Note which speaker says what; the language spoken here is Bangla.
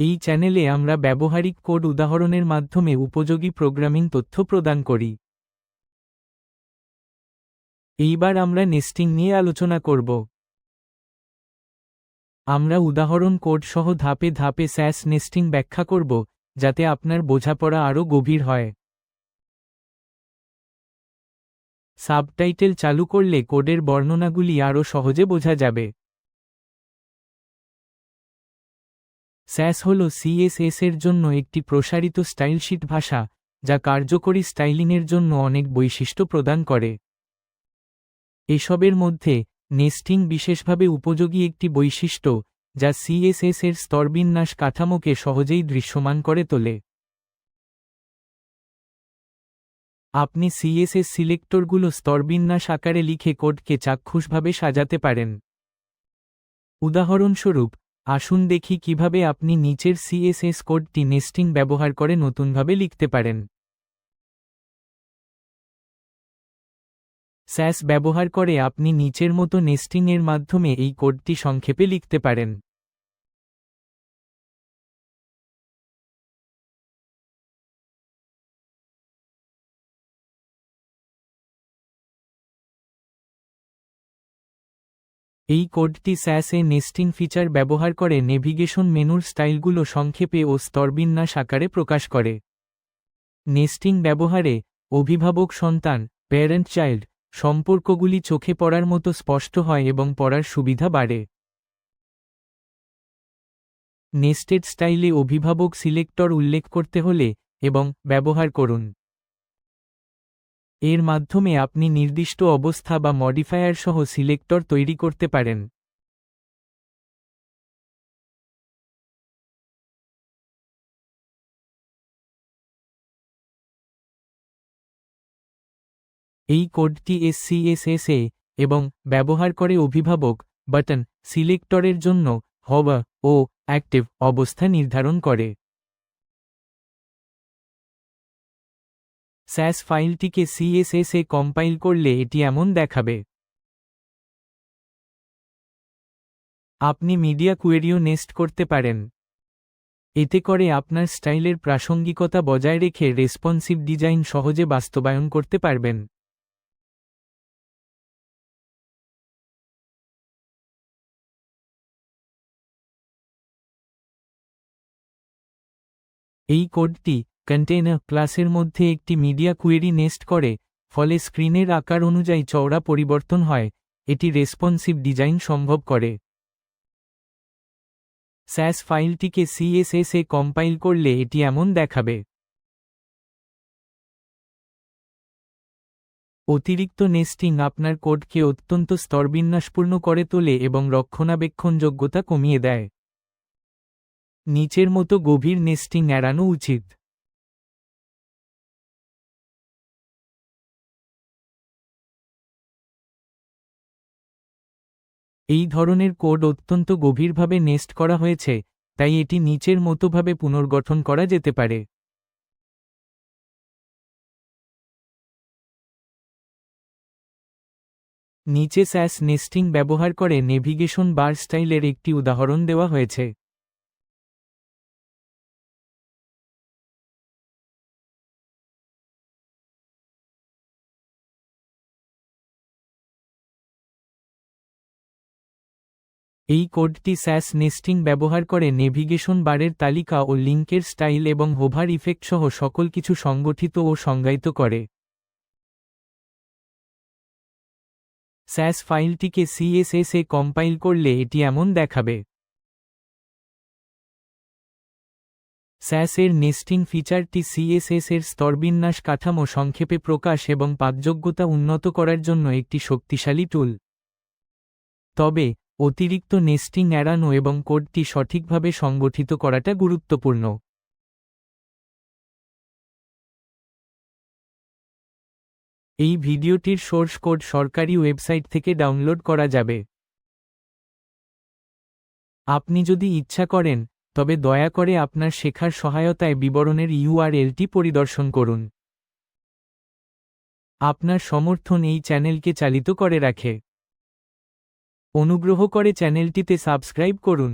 Speaker 1: এই চ্যানেলে আমরা ব্যবহারিক কোড উদাহরণের মাধ্যমে উপযোগী প্রোগ্রামিং তথ্য প্রদান করি। এইবার আমরা নেস্টিং নিয়ে আলোচনা করব। আমরা উদাহরণ কোড সহ ধাপে ধাপে স্যাস নেস্টিং ব্যাখ্যা করব, যাতে আপনার বোঝাপড়া আরও গভীর হয়। সাবটাইটেল চালু করলে কোডের বর্ণনাগুলি আরও সহজে বোঝা যাবে। স্যাস হল সিএসএস এর জন্য একটি প্রসারিত স্টাইলশিট ভাষা, যা কার্যকরী স্টাইলিংয়ের জন্য অনেক বৈশিষ্ট্য প্রদান করে। এসবের মধ্যে নেস্টিং বিশেষভাবে উপযোগী একটি বৈশিষ্ট্য, যা সিএসএস এর স্তরবিন্যাস কাঠামোকে সহজেই দৃশ্যমান করে তোলে। আপনি সিএসএস সিলেক্টরগুলো স্তরবিন্যাস আকারে লিখে কোডকে চাক্ষুষভাবে সাজাতে পারেন। উদাহরণস্বরূপ আসুন দেখি কীভাবে আপনি নিচের সিএসএস কোডটি নেস্টিং ব্যবহার করে নতুনভাবে লিখতে পারেন। স্যাস ব্যবহার করে আপনি নিচের মতো নেস্টিংয়ের মাধ্যমে এই কোডটি সংক্ষেপে লিখতে পারেন। এই কোডটি স্যাস এ নেস্টিং ফিচার ব্যবহার করে নেভিগেশন মেনুর স্টাইলগুলো সংক্ষেপে ও স্তরবিন্যাস আকারে প্রকাশ করে। নেস্টিং ব্যবহারে অভিভাবক সন্তান, প্যারেন্ট চাইল্ড, সম্পর্কগুলি চোখে পড়ার মতো স্পষ্ট হয় এবং পড়ার সুবিধা বাড়ে। নেস্টেড স্টাইলে অভিভাবক সিলেক্টর উল্লেখ করতে হলে এবং ব্যবহার করুন। এর মাধ্যমে আপনি নির্দিষ্ট অবস্থা বা মডিফায়ার সহ সিলেক্টর তৈরি করতে পারেন। এই কোডটি এসসিএসএসএ এবং ব্যবহার করে অভিভাবক বাটন সিলেক্টরের জন্য হওয়া ও অ্যাক্টিভ অবস্থা নির্ধারণ করে। স্যাস ফাইলটিকে সিএসএস এ কম্পাইল করলে এটি এমন দেখাবে। আপনি মিডিয়া কুয়েরিও নেস্ট করতে পারেন। এতে করে আপনার স্টাইলের প্রাসঙ্গিকতা বজায় রেখে রেসপন্সিভ ডিজাইন সহজে বাস্তবায়ন করতে পারবেন। এই কোডটি কন্টেইনার ক্লাসের মধ্যে একটি মিডিয়া কুয়েরি নেস্ট করে, ফলে স্ক্রিনের আকার অনুযায়ী চওড়া পরিবর্তন হয়, এটি রেসপন্সিভ ডিজাইন সম্ভব করে। স্যাস ফাইলটিকে সিএসএস কম্পাইল করলে এটি এমন দেখাবে। অতিরিক্ত নেস্টিং আপনার কোডকে অত্যন্ত স্তরবিন্যাসপূর্ণ করে তোলে এবং রক্ষণাবেক্ষণযোগ্যতা কমিয়ে দেয়। নিচের মতো গভীর নেস্টিং এড়ানো উচিত। এই ধরনের কোড অত্যন্ত গভীরভাবে নেস্ট করা হয়েছে, তাই এটি নিচের মতোভাবে পুনর্গঠন করা যেতে পারে। নিচে স্যাস নেস্টিং ব্যবহার করে নেভিগেশন বার স্টাইলের একটি উদাহরণ দেওয়া হয়েছে। এই কোডটি স্যাস নেস্টিং ব্যবহার করে নেভিগেশন বারের তালিকা ও লিঙ্কের স্টাইল এবং হোভার ইফেক্ট সহ সকল কিছু সংগঠিত ও সংজ্ঞায়িত করে। স্যাস ফাইলটিকে সিএসএস এ কম্পাইল করলে এটি এমন দেখাবে। স্যাস এর নেস্টিং ফিচারটি সিএসএস এর স্তরবিন্যাস কাঠামো সংক্ষেপে প্রকাশ এবং পাঠযোগ্যতা উন্নত করার জন্য একটি শক্তিশালী টুল। তবে অতিরিক্ত নেস্টিং এড়ানো এবং কোডটি সঠিকভাবে সংগঠিত করাটা গুরুত্বপূর্ণ। এই ভিডিওটির সোর্স কোড সরকারি ওয়েবসাইট থেকে ডাউনলোড করা যাবে। আপনি যদি ইচ্ছা করেন, তবে দয়া করে আপনার শেখার সহায়তায় বিবরণের ইউআরএলটি পরিদর্শন করুন। আপনার সমর্থন এই চ্যানেলকে চালিত করে রাখে। অনুগ্রহ করে চ্যানেলটিতে সাবস্ক্রাইব করুন।